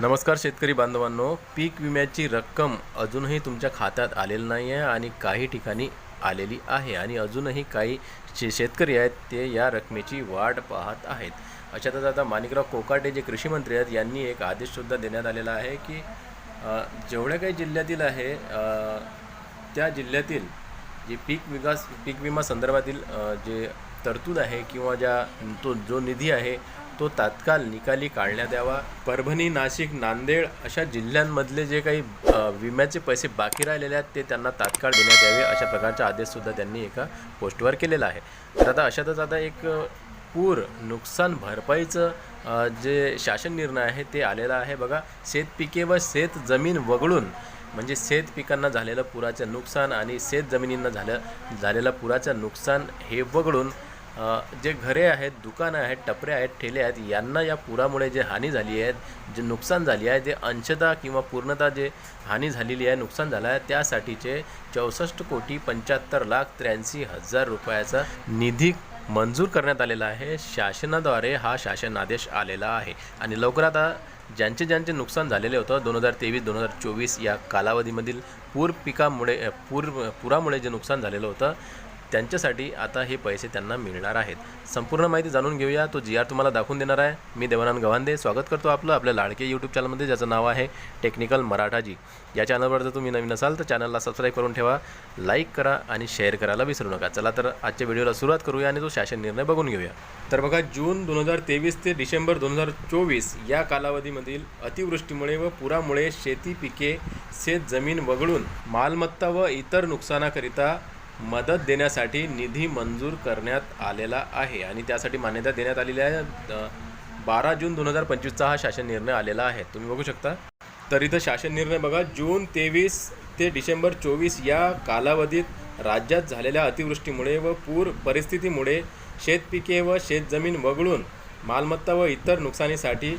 नमस्कार शेतकरी बांधवांनो पीक विम्याची रक्कम अजूनही तुमच्या खात्यात आलेली नाही आहे आणि काही ठिकाणी आलेली आहे आणि अजूनही काही शे शेतकरी आहेत ते या रकमेची वाट पाहत आहेत. अशातच आता माणिकराव कोकाटे जे कृषी मंत्री आहेत यांनी एक आदेशसुद्धा देण्यात आलेला आहे की जेवढ्या काही जिल्ह्यातील आहे त्या जिल्ह्यातील जे पीक विकास पीक विमा संदर्भातील जे तरतूद आहे किंवा ज्या तो जो निधी आहे तो तात्काळ निकाली काढण्यात यावा. परभणी नाशिक नांदेड अशा जिल्ह्यांमधले जे काही विम्याचे पैसे बाकी राहिलेले आहेत ते त्यांना तात्काळ देण्यात यावे अशा प्रकारचा आदेशसुद्धा त्यांनी एका पोस्टवर केलेला आहे. तर आता अशातच आता एक पूर नुकसान भरपाईचं जे शासन निर्णय आहे ते आलेलं आहे. बघा शेतपिके व शेत जमीन वगळून म्हणजे शेत पिकांना झालेलं पुराचं नुकसान आणि शेत जमिनींना झालं झालेलं पुराचं नुकसान हे वगळून जे घरे आहेत दुकानं आहेत टपरे आहेत ठेले आहेत यांना या पुरामुळे जे हानी झाली आहे जे नुकसान झाली आहे जे अंशतः किंवा पूर्णतः जे हानी झालेली आहे नुकसान झालं आहे त्यासाठीचे चौसष्ट कोटी पंच्याहत्तर लाख त्र्याऐंशी हजार रुपयाचा निधी मंजूर करण्यात आलेला आहे. शासनाद्वारे हा शासन आदेश आलेला आहे. आणि लवकरात आता ज्यांचे ज्यांचे नुकसान झालेले होतं दोन हजार तेवीस दोन हजार चोवीस या कालावधीमधील पूर पिकामुळे पूर पुरामुळे जे नुकसान झालेलं होतं त्यांच्यासाठी आता हे पैसे त्यांना मिळणार आहेत. संपूर्ण माहिती जाणून घेऊया. तो जी आर तुम्हाला दाखवून देणार आहे. मी देवानंद गव्हांदे स्वागत करतो आपलं आपल्या लाडके यूट्यूब चॅनलमध्ये ज्याचं नाव आहे टेक्निकल मराठाजी. या चॅनलवर जर तुम्ही नवीन असाल तर चॅनलला सबस्क्राईब करून ठेवा. लाईक करा आणि शेअर करायला विसरू नका. चला तर आजच्या व्हिडिओला सुरुवात करूया आणि तो शासन निर्णय बघून घेऊया. तर बघा जून दोन हजार तेवीस ते डिसेंबर दोन हजार चोवीस या कालावधीमधील अतिवृष्टीमुळे व पुरामुळे शेती पिके शेत जमीन वगळून मालमत्ता व इतर नुकसानाकरिता मदत देण्यासाठी निधी मंजूर करण्यात आलेला आहे आणि त्यासाठी मान्यता देण्यात आलेली आहे. बारा जून दोन हजार पंचवीसचा हा शासन निर्णय आलेला आहे. तुम्ही बघू शकता. तर इथं शासन निर्णय बघा. जून तेवीस ते डिसेंबर चोवीस या कालावधीत राज्यात झालेल्या अतिवृष्टीमुळे व पूर परिस्थितीमुळे शेतपिके व शेतजमीन वगळून मालमत्ता व इतर नुकसानीसाठी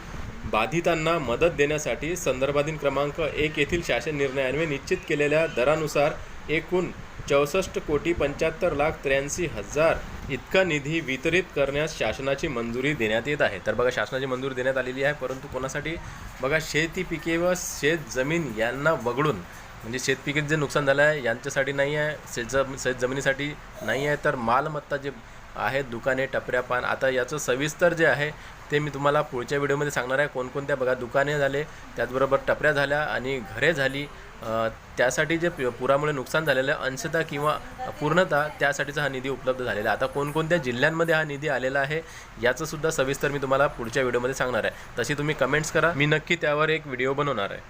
बाधितांना मदत देण्यासाठी संदर्भाधीन क्रमांक एक येथील शासन निर्णयान्वये निश्चित केलेल्या दरानुसार एकूण चौसष्ट कोटी पंच्याहत्तर लाख त्र्याऐंशी हजार इतका निधी वितरित करण्यास शासनाची मंजुरी देण्यात येत आहे. तर बघा शासनाची मंजुरी देण्यात आलेली आहे परंतु कोणासाठी? बघा शेती पिके व शेत जमीन यांना वगळून म्हणजे शेतपिकेत जे नुकसान झालं आहे यांच्यासाठी नाही आहे शेत शेतजमिनीसाठी नाही आहे तर मालमत्ता जे आहेत दुकाने टपऱ्या पान. आता याचं सविस्तर जे आहे ते मी तुम्हाला पुढच्या व्हिडिओमध्ये सांगणार आहे. कोणकोणत्या बघा दुकाने झाले त्याचबरोबर टपऱ्या झाल्या आणि घरे झाली. त्यासाठी जे पुरामुळे नुकसान झालेलं आहे अंशता किंवा पूर्णता त्यासाठीचा हा निधी उपलब्ध झालेला आहे. आता कोणकोणत्या जिल्ह्यांमध्ये हा निधी आलेला आहे याचं सुद्धा सविस्तर मी तुम्हाला पुढच्या व्हिडिओमध्ये सांगणार आहे. तशी तुम्ही कमेंट्स करा. मी नक्की त्यावर एक व्हिडिओ बनवणार आहे.